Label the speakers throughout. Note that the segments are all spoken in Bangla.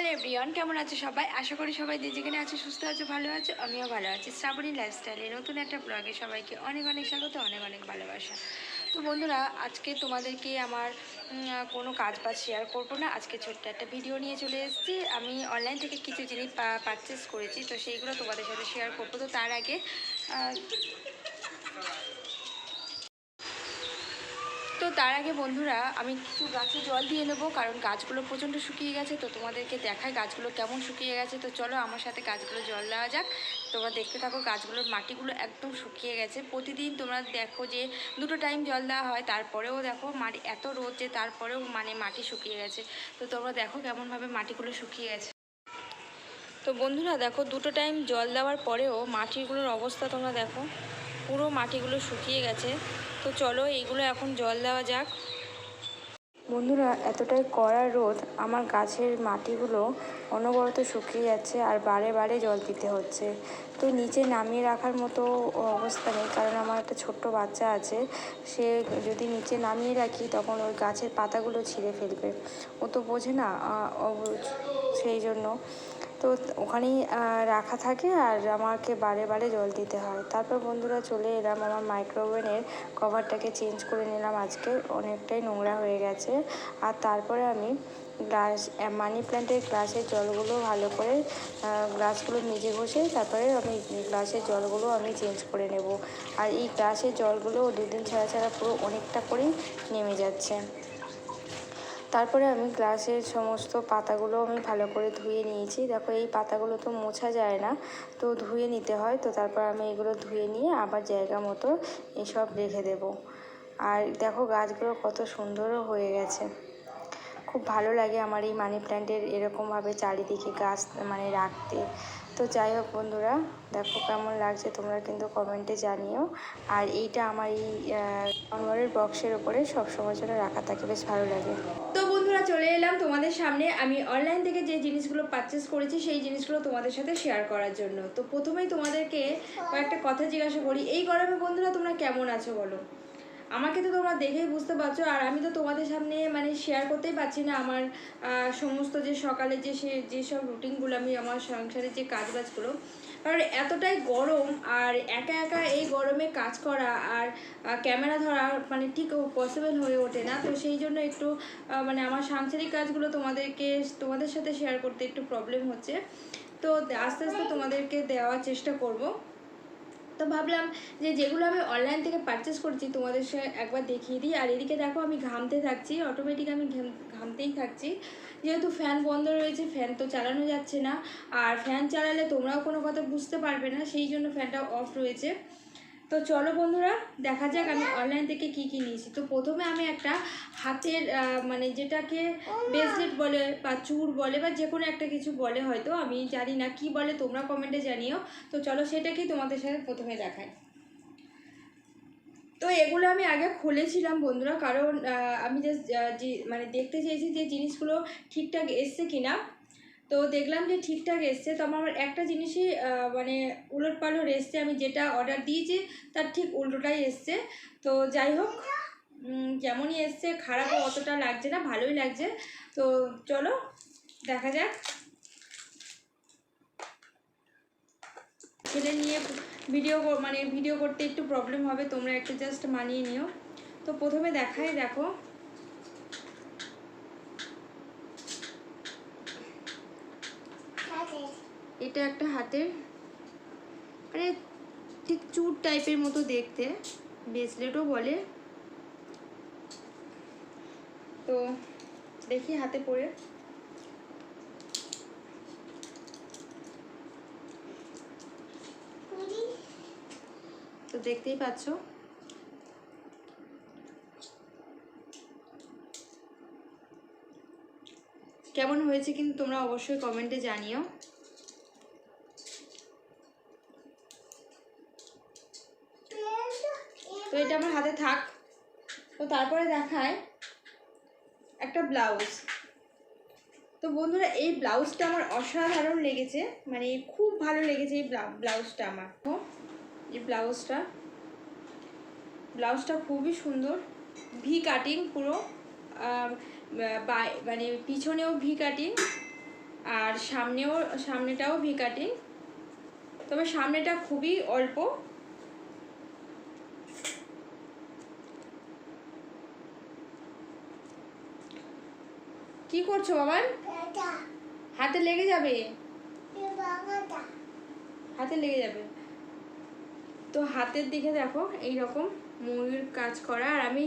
Speaker 1: হ্যালো এভরিওয়ান কেমন আছে সবাই? আশা করি সবাই যে যেখানে আছে, সুস্থ আছো, ভালো আছো, আমিও ভালো আছি। শ্রাবণী লাইফস্টাইলে নতুন একটা ব্লগে সবাইকে অনেক অনেক স্বাগত, অনেক অনেক ভালোবাসা। তো বন্ধুরা, আজকে তোমাদেরকে আমার কোনো কাজ বাজ শেয়ার করব না। আজকে ছোট্ট একটা ভিডিও নিয়ে চলে এসেছি। আমি অনলাইন থেকে কিছু জিনিস পারচেস করেছি, তো সেইগুলো তোমাদের সাথে শেয়ার করব। তো তার আগে তার আগে বন্ধুরা, আমি কিছু গাছে জল দিয়ে নেব, কারণ গাছগুলো প্রচণ্ড শুকিয়ে গেছে, তো তোমাদেরকে দেখায় গাছগুলো কেমন শুকিয়ে গেছে। তো চলো আমার সাথে গাছগুলো জল দেওয়া যাক। তোমরা দেখতে থাকো গাছগুলোর মাটিগুলো একদম শুকিয়ে গেছে। প্রতিদিন তোমরা দেখো যে দুটো টাইম জল দেওয়া হয়, তারপরেও দেখো মাটি এত রোদ যে তারপরেও মানে মাটি শুকিয়ে গেছে। তো তোমরা দেখো কেমনভাবে মাটিগুলো শুকিয়ে গেছে। তো বন্ধুরা দেখো, দুটো টাইম জল দেওয়ার পরেও মাটিগুলোর অবস্থা তোমরা দেখো। পুরো মাটিগুলো শুকিয়ে গেছে। তো চলো এইগুলো এখন জল দেওয়া যাক। বন্ধুরা, এতটাই কড়া রোদ, আমার গাছের মাটিগুলো অনবরত শুকিয়ে যাচ্ছে আর বারে বারে জল দিতে হচ্ছে। তো নিচে নামিয়ে রাখার মতো অবস্থা নেই, কারণ আমার একটা ছোট্ট বাচ্চা আছে। সে যদি নিচে নামিয়ে রাখি, তখন ওই গাছের পাতাগুলো ছিঁড়ে ফেলবে। ও তো বোঝে না সেই জন্য। তো ওখানেই রাখা থাকে আর আমাকে বারে বারে জল দিতে হয়। তারপর বন্ধুরা চলে এলাম আমার মাইক্রোওভেনের কভারটাকে চেঞ্জ করে নিলাম আজকে। অনেকটাই নোংরা হয়ে গেছে। আর তারপরে আমি গ্লাস মানি প্ল্যান্টের গ্লাসের জলগুলো ভালো করে গ্লাসগুলো নিজে ঘষে তারপরে আমি গ্লাসের জলগুলো আমি চেঞ্জ করে নেব। আর এই গ্লাসের জলগুলো দুদিন ছাড়া ছাড়া পুরো অনেকটা করেই নেমে যাচ্ছে। তারপরে আমি গ্লাসের সমস্ত পাতাগুলো আমি ভালো করে ধুয়ে নিয়েছি। দেখো, এই পাতাগুলো তো মোছা যায় না, তো ধুয়ে নিতে হয়। তো তারপর আমি এগুলো ধুয়ে নিয়ে আবার জায়গা মতো এসব রেখে দেব। আর দেখো, গাছগুলো কত সুন্দরও হয়ে গেছে। খুব ভালো লাগে আমার এই মানি প্ল্যান্টের এরকমভাবে চারিদিকে গাছ মানে রাখতে। তো যাই হোক বন্ধুরা, দেখো কেমন লাগছে, তোমরা কিন্তু কমেন্টে জানিও। আর এইটা আমার এই জানোয়ারের বক্সের ওপরে সবসময় জন্য রাখা থাকে, বেশ ভালো লাগে। তো বন্ধুরা চলে এলাম তোমাদের সামনে। আমি অনলাইন থেকে যে জিনিসগুলো পারচেস করেছি, সেই জিনিসগুলো তোমাদের সাথে শেয়ার করার জন্য। তো প্রথমেই তোমাদেরকে কয়েকটা কথা জিজ্ঞাসা করি। এই গরমে বন্ধুরা তোমরা কেমন আছো বলো? আমাকে তো তোমরা দেখেই বুঝতে পারছ, আর আমি তো তোমাদের সামনে মানে শেয়ার করতেই পারছি না আমার সমস্ত যে সকালে যে সে যেসব রুটিনগুলো আমি আমার সংসারের যে কাজ বাজগুলো কারণ এতটাই গরম আর একা একা এই গরমে কাজ করা আর ক্যামেরা ধরা মানে ঠিক পসিবল হয়ে ওঠে না। তো সেই জন্য একটু মানে আমার সাংসারিক কাজগুলো তোমাদেরকে, তোমাদের সাথে শেয়ার করতে একটু প্রবলেম হচ্ছে। তো আস্তে আস্তে তোমাদেরকে দেওয়ার চেষ্টা করব। তো ভাবলাম যে যেগুলো আমি অনলাইন থেকে পারচেস করছি তোমাদের সাথে একবার দেখিয়ে দিই। আর এদিকে দেখো আমি ঘামতে থাকছি অটোমেটিক আমি ঘামতেই থাকছি। যেহেতু ফ্যান বন্ধ রয়েছে ফ্যান তো চালানো যাচ্ছে না। আর ফ্যান চালালে তোমরাও কোনো কথা বুঝতে পারবে না, সেই জন্য ফ্যানটা অফ রয়েছে। তো চলো বন্ধুরা, দেখা যাক আমি অনলাইন থেকে কি কি নিয়েছি। তো প্রথমে আমি একটা হাতের মানে যেটাকে ব্রেসলেট বলে বা চুর বলে বা যে কোনো একটা কিছু বলে হয়তো, আমি জানি না কি বলে, তোমরা কমেন্টে জানিও। তো চলো সেটাকেই তোমাদের সাথে প্রথমে দেখাই। তো এগুলো আমি আগে খুলেছিলাম বন্ধুরা, কারণ আমি জাস্ট মানে দেখতে চেয়েছি যে জিনিসগুলো ঠিকঠাক এসছে কিনা। তো দেখলাম যে ঠিকঠাক এসছে। তো আমার একটা জিনিসই মানে উলট পালট এসছে। আমি যেটা অর্ডার দিয়েছি, তার ঠিক উল্টোটাই এসছে। তো যাই হোক যেমনই এসছে, খারাপও অতটা লাগছে না, ভালোই লাগছে। তো চলো, দেখা যাক। ছেলে নিয়ে ভিডিও মানে ভিডিও করতে একটু প্রবলেম হবে, তোমরা একটু জাস্ট মানিয়ে নিও। তো প্রথমে দেখাই দেখো। এটা একটা হাতের মানে ঠিক চুর টাইপের মতো দেখতে ব্রেসলেটও বলে। তো দেখি হাতে পরে। তো দেখতেই পাচ্ছ। কেমন হয়েছে কিন্তু তোমরা অবশ্যই কমেন্টে জানিও তো এটা আমার হাতে থাক। তো তারপরে দেখায় একটা ব্লাউজ। তো বন্ধুরা, এই ব্লাউজটা আমার অসাধারণ লেগেছে। মানে খুব ভালো লেগেছে এই ব্লা- ব্লাউজটা আমার। এই ব্লাউজটা ব্লাউজটা খুবই সুন্দর। ভি কাটিং পুরো মানে পিছনেও ভি কাটিং আর সামনেও সামনেটাও ভি কাটিং তবে সামনেটা খুবই অল্প। কি করছ বাবার হাতে লেগে যাবে? হাতে লেগে যাবে। তো হাতের দিকে দেখো এই রকম ময়ূর কাজ করা। আর আমি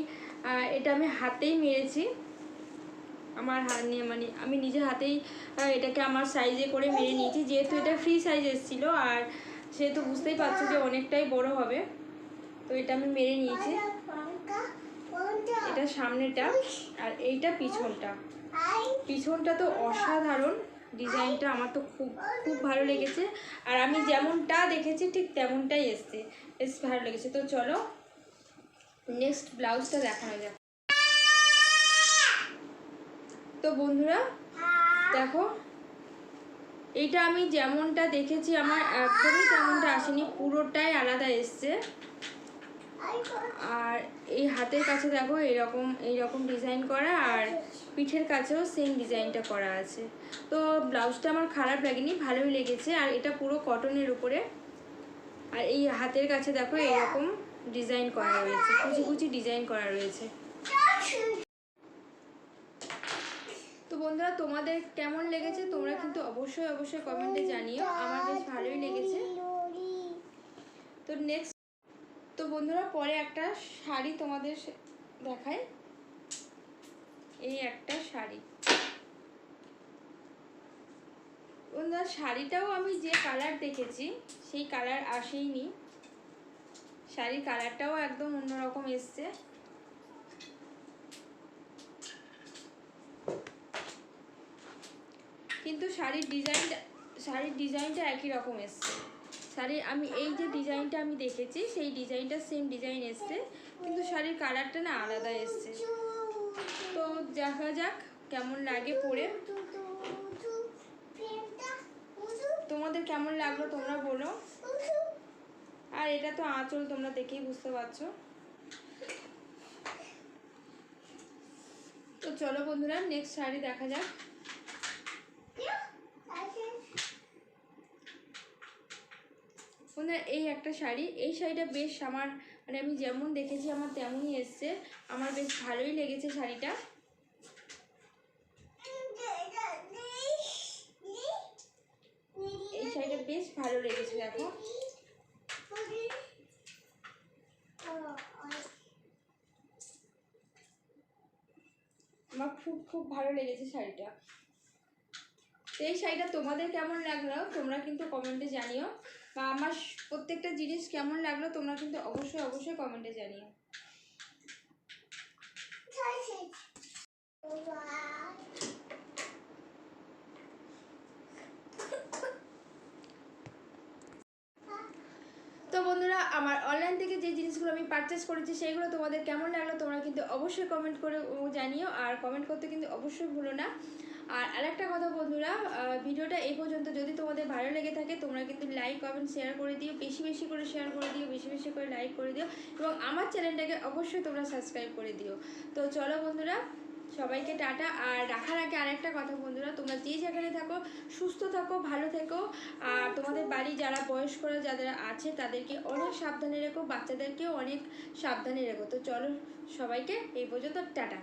Speaker 1: এটা আমি হাতেই মেরেছি। আমার হাত নিয়ে মানে আমি নিজের হাতেই এটাকে আমার সাইজে করে মেরে নিয়েছি। যেহেতু এটা ফ্রি সাইজ এসেছিল আর সেহেতু বুঝতেই পারছ যে অনেকটাই বড় হবে। তো এটা আমি মেরে নিয়েছি। এটা সামনেটা আর এইটা পিছনটা। পিছনটা তো অসাধারণ। ডিজাইনটা আমার তো খুব খুব ভালো লেগেছে। আর আমি যেমনটা দেখেছি, ঠিক তেমনটাই এসছে। বেশ ভালো লেগেছে। তো চলো নেক্সট ব্লাউজটা দেখানো যাক। তো বন্ধুরা, দেখো, এইটা আমি যেমনটা দেখেছি, আমার একদমই তেমনটা আসেনি। পুরোটাই আলাদা এসছে। আর এই হাতের কাছে দেখো এরকম, এইরকম ডিজাইন করা আর পিঠের কাছেও সেম ডিজাইনটা করা আছে। তো ব্লাউজটা আমার খারাপ লাগেনি, ভালোই লেগেছে। আর এটা পুরো কটনের উপরে। আর এই হাতের কাছে দেখো এরকম ডিজাইন করা রয়েছে, কুচি কুচি ডিজাইন করা রয়েছে। তো বন্ধুরা, তোমাদের কেমন লেগেছে? তোমরা কিন্তু অবশ্যই অবশ্যই কমেন্টে জানিও। আমার বেশ ভালোই লেগেছে। তো নেক্সট বন্ধুরা, পরে একটা শাড়ি তোমাদের দেখায় এই একটা শাড়ি। বন্ধুরা, শাড়িটাও আমি যে কালার দেখেছি, সেই কালার আসেইনি। শাড়ির কালারটাও একদম অন্যরকম এসছে। কিন্তু শাড়ির ডিজাইনটা শাড়ির ডিজাইনটা একই রকম এসছে। শাড়ির, আমি এই যে ডিজাইনটা আমি দেখেছি, সেই ডিজাইনটা সেম ডিজাইন এসছে, কিন্তু শাড়ির কালারটা না আলাদা এসছে। তো দেখা যাক কেমন লাগে পরে। তোমাদের কেমন লাগল তোমরা বলো। আর এটা তো আঁচল, তোমরা দেখেই বুঝতে পারছ। তো চলো বন্ধুরা নেক্সট শাড়ি দেখা যাক। বন্ধুরা এই একটা শাড়ি। এই শাড়িটা বেশ আমার মানে আমি যেমন দেখেছি আমার তেমনই এসছে। আমার বেশ ভালোই লেগেছে শাড়িটা। এই শাড়িটা বেশ ভালো লেগেছে, দেখো। আমার খুব খুব ভালো লেগেছে শাড়িটা। তো এই শাড়িটা তোমাদের কেমন লাগল? তোমরা কিন্তু কমেন্টে জানিও। বা আমার প্রত্যেকটা জিনিস কেমন লাগল তোমরা কিন্তু অবশ্যই অবশ্যই কমেন্টে জানিও। তো বন্ধুরা, আমার অনলাইন থেকে যে জিনিসগুলো আমি পারচেস করেছি সেইগুলো তোমাদের কেমন লাগল তোমরা কিন্তু অবশ্যই কমেন্ট করে জানিও, আর কমেন্ট করতে কিন্তু অবশ্যই ভুলো না। আর আরেকটা কথা বন্ধুরা ভিডিওটা এই পর্যন্ত যদি তোমাদের ভালো লেগে থাকে, তোমরা কিন্তু লাইক কমেন্ট শেয়ার করে দিও, বেশি বেশি করে শেয়ার করে দিও, বেশি বেশি করে লাইক করে দিও, এবং আমার চ্যানেলটাকে অবশ্যই তোমরা সাবস্ক্রাইব করে দিও। তো চলো বন্ধুরা সবাইকে টাটা। আর রাখার আগে আরেকটা কথা বন্ধুরা, তোমরা যে যেখানে থাকো, সুস্থ থাকো, ভালো থেকো। আর তোমাদের বাড়ি যারা বয়স্করা যাদের আছে, তাদেরকে অনেক সাবধানে রেখো, বাচ্চাদেরকেও অনেক সাবধানে রেখো। তো চলো সবাইকে, এই পর্যন্ত টাটা।